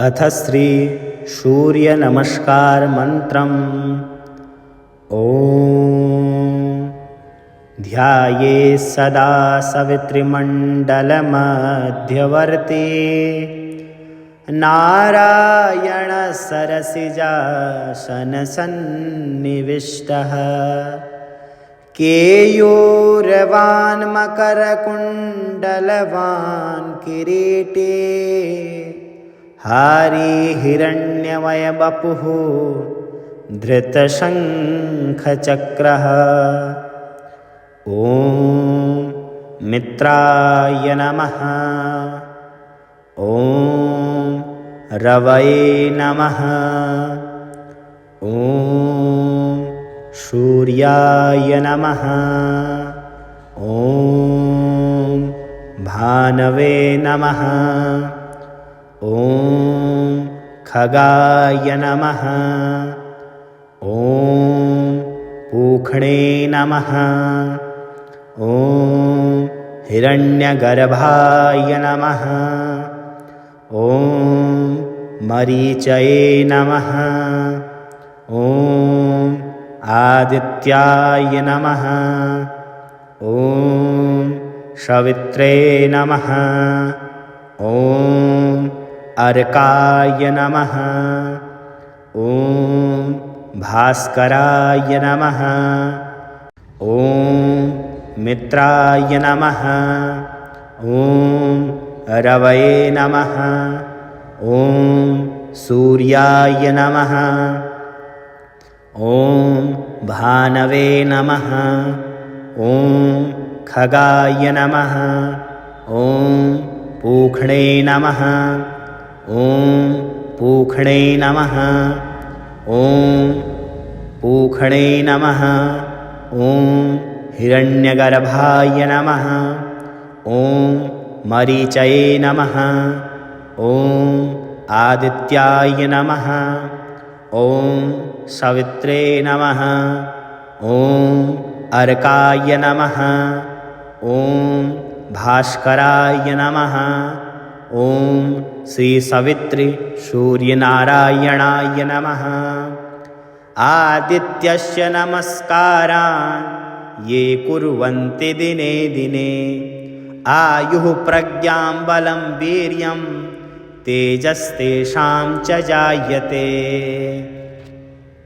अथ श्रीसूर्यनमस्कारमन्त्रम्। ॐ ध्याये सदा सवितृमण्डलमध्यवर्ती नारायणसरसिजासनसन्निविष्टः। केयूरवान् मकरकुण्डलवान् किरीटे हारीहिरण्यमयवपुः धृतशङ्खचक्रः। ॐ मित्राय नमः। ॐ रवये नमः। ॐ सूर्याय नमः। ॐ भानवे नमः ॐ खगाय नमः। ॐ पूखणे नमः। ॐ हिरण्यगर्भाय नमः। ॐ मरीचये नमः। ॐ आदित्याय नमः। ॐ सवित्रे नमः। ॐ अर्काय नमः। ॐ भास्कराय नमः। ॐ मित्राय नमः। ॐ रवये नमः। ॐ सूर्याय नमः। ॐ भानवे नमः। ॐ खगाय नमः। ॐ पूखणे नमः ॐ पूखणे नमः। ॐ पूखणे नमः। ॐ हिरण्यगर्भाय नमः। ॐ मरीचये नमः। ॐ आदित्याय नमः। ॐ सवित्रे नमः। ॐ अर्काय नमः। ॐ भास्कराय नमः ॐ श्रीसवित्रि सूर्यनारायणाय नमः। आदित्यस्य नमस्कारान् ये कुर्वन्ति दिने दिने। आयुः प्रज्ञां बलं वीर्यं तेजस्तेषां च जायते